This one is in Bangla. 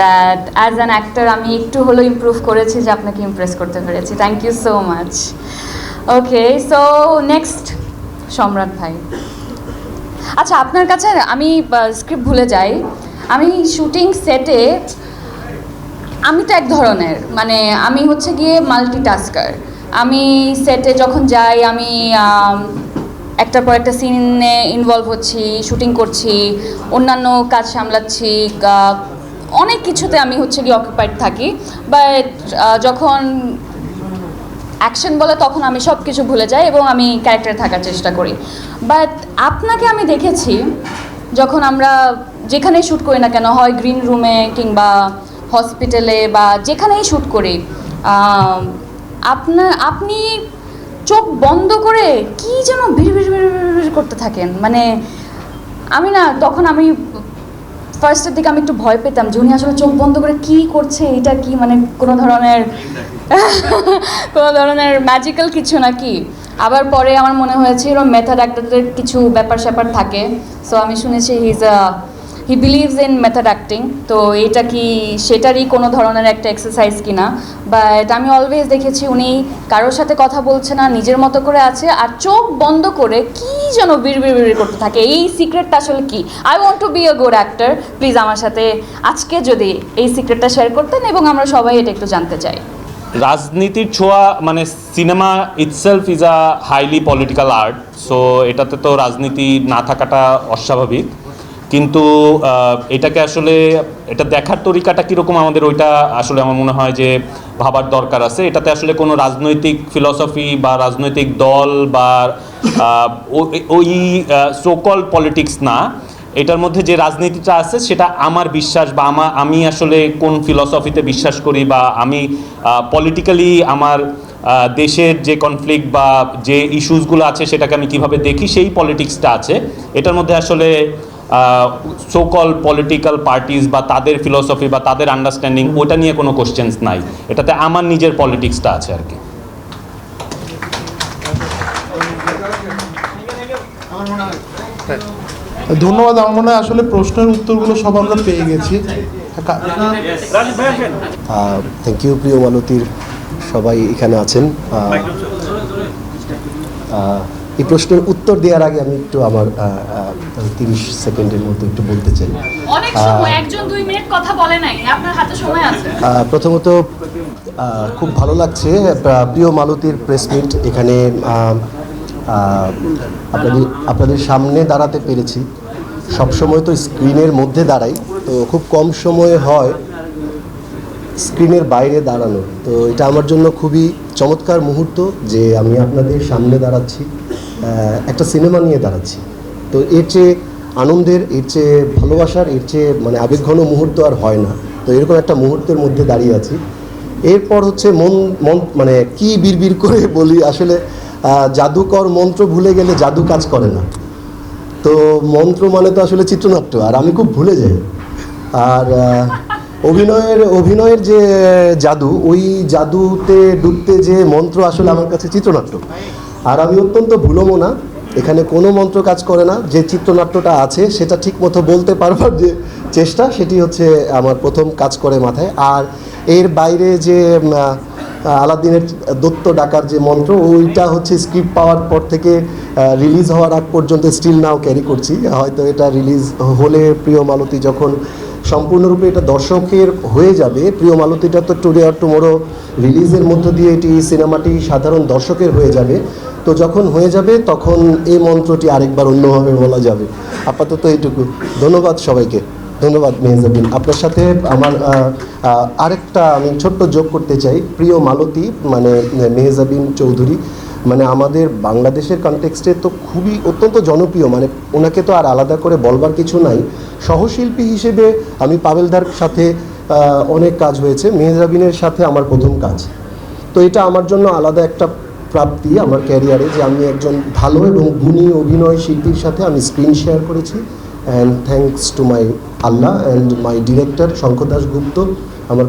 দ্যাট অ্যাজ অ্যান অ্যাক্টার আমি একটু হলেও ইম্প্রুভ করেছি যে আপনাকে ইমপ্রেস করতে পেরেছি thank you so much okay so next Samrat ভাই আচ্ছা আপনার কাছে আমি স্ক্রিপ্ট ভুলে যাই আমি শুটিং সেটে আমি তো এক ধরনের মানে আমি হচ্ছে গিয়ে মাল্টিটাস্কার আমি সেটে যখন যাই আমি একটার পর একটা সিনে ইনভলভ হচ্ছি শুটিং করছি অন্যান্য কাজ সামলাচ্ছি অনেক কিছুতে আমি হচ্ছে গিয়ে অকুপাইড থাকি বাট যখন অ্যাকশন বলে তখন আমি সব কিছু ভুলে যাই এবং আমি ক্যারেক্টারে থাকার চেষ্টা করি বাট আপনাকে আমি দেখেছি যখন আমরা যেখানেই শ্যুট করি না কেন হয় গ্রিন রুমে কিংবা হসপিটালে বা যেখানেই শ্যুট করি আপনার আপনি চোখ বন্ধ করে কি যেন ভিড় ভিড় ভিড় করতে থাকেন মানে আমি না তখন আমি ফার্স্টের দিকে আমি একটু ভয় পেতাম যে উনি আসলে চোখ বন্ধ করে কি করছে এটা কি মানে কোনো ধরনের কোনো ধরনের ম্যাজিক্যাল কিছু নাকি আবার পরে আমার মনে হয়েছিল মেথড অ্যাক্টরদের কিছু ব্যাপার স্যাপার থাকে সো আমি শুনেছি he is a he believes in method acting তো এটা কি সেটারই কোনো ধরনের একটা এক্সারসাইজ কি না বাট আমি অলওয়েজ দেখেছি উনি কারোর সাথে কথা বলছে না নিজের মতো করে আছে আর চোখ বন্ধ করে কি যেন বিড় বিড় বিড় করতে থাকে এই সিক্রেটটা আসলে কি I want to be a good actor please আমার সাথে আজকে যদি এই সিক্রেটটা শেয়ার করতেন এবং আমরা সবাই এটা একটু জানতে চাই রাজনীতির ছোঁয়া মানে cinema itself is a highly political art so এটাতে তো রাজনীতি না থাকাটা অস্বাভাবিক কিন্তু এটাকে আসলে এটা দেখার তরিকাটা কীরকম আমাদের ওইটা আসলে আমার মনে হয় যে ভাবার দরকার আছে এটাতে আসলে কোনো রাজনৈতিক ফিলসফি বা রাজনৈতিক দল বা ওই সোকল পলিটিক্স না এটার মধ্যে যে রাজনীতিটা আছে সেটা আমার বিশ্বাস বা আমা আমি আসলে কোন ফিলসফিতে বিশ্বাস করি বা আমি পলিটিক্যালি আমার দেশের যে কনফ্লিক্ট বা যে ইস্যুসগুলো আছে সেটাকে আমি কিভাবে দেখি সেই পলিটিক্সটা আছে এটার মধ্যে আসলে সোকল পলিটিক্যাল পার্টিস বা তাদের ফিলোসফি বা তাদের আন্ডারস্ট্যান্ডিং ওটা নিয়ে কোনো কোশ্চেন্স নাই এটাতে আমার নিজের পলিটিক্সটা আছে আর কি ধন্যবাদ আমার মনে হয় আসলে প্রশ্নের উত্তরগুলো সব আমরা পেয়ে গেছি থ্যাংক ইউ প্রিয় মালতীর সবাই এখানে আছেন এই প্রশ্নের উত্তর দেওয়ার আগে আমি একটু আমার তিরিশ সেকেন্ডের মধ্যে একটু বলতে চাই প্রথমত খুব ভালো লাগছে প্রিয় মালতীর প্রেস মিট এখানে আপনাদের আপনাদের সামনে দাঁড়াতে পেরেছি সবসময় তো স্ক্রিনের মধ্যে দাঁড়াই তো খুব কম সময়ে হয় স্ক্রিনের বাইরে দাঁড়ানো তো এটা আমার জন্য খুবই চমৎকার মুহূর্ত যে আমি আপনাদের সামনে দাঁড়াচ্ছি একটা সিনেমা নিয়ে দাঁড়াচ্ছি তো এর চেয়ে আনন্দের এর চেয়ে ভালোবাসার এর চেয়ে মানে আবেগঘন মুহূর্ত আর হয় না তো এরকম একটা মুহূর্তের মধ্যে দাঁড়িয়ে আছি এরপর হচ্ছে মন মন মানে কি বিড় করে বলি আসলে জাদুকর মন্ত্র ভুলে গেলে জাদু কাজ করে না তো মন্ত্র মানে তো আসলে চিত্রনাট্য আর আমি খুব ভুলে যাই আর অভিনয়ের অভিনয়ের যে জাদু ওই জাদুতে ডুবতে যে মন্ত্র আসলে আমার কাছে চিত্রনাট্য আর আমি অত্যন্ত ভুলমো না এখানে কোনো মন্ত্র কাজ করে না যে চিত্রনাট্যটা আছে সেটা ঠিক মতো বলতে পারবার যে চেষ্টা সেটি হচ্ছে আমার প্রথম কাজ করে মাথায় আর এর বাইরে যে আলাদিনের দত্ত ডাকার যে মন্ত্র ওইটা হচ্ছে স্ক্রিপ্ট পাওয়ার পর থেকে রিলিজ হওয়ার আগ পর্যন্ত স্টিল নাও ক্যারি করছি হয়তো এটা রিলিজ হলে প্রিয় মালতি যখন সম্পূর্ণরূপে এটা দর্শকের হয়ে যাবে প্রিয় মালতিটা তো টুডে আর টুমোরো রিলিজের মধ্য দিয়ে এটি সিনেমাটি সাধারণ দর্শকের হয়ে যাবে তো যখন হয়ে যাবে তখন এই মন্ত্রটি আরেকবার অন্যভাবে বলা যাবে আপাতত এইটুকু ধন্যবাদ সবাইকে ধন্যবাদ মেহজাবিন আপনার সাথে আমার আরেকটা আমি ছোট্ট যোগ করতে চাই প্রিয় মালতী মানে মেহজাবিন চৌধুরী মানে আমাদের বাংলাদেশের কনটেক্সটে তো খুবই অত্যন্ত জনপ্রিয় মানে ওনাকে তো আর আলাদা করে বলবার কিছু নাই সহশিল্পী হিসেবে আমি পাবেলদার সাথে অনেক কাজ হয়েছে মেহজাবিনের সাথে আমার প্রথম কাজ তো এটা আমার জন্য আলাদা একটা প্রাপ্তি আমার ক্যারিয়ারে যে আমি একজন ভালো এবং গুণী অভিনয় শিল্পীর সাথে আমি স্ক্রিন শেয়ার করেছি and thanks to my Allah and my director Shankar Das Gupta.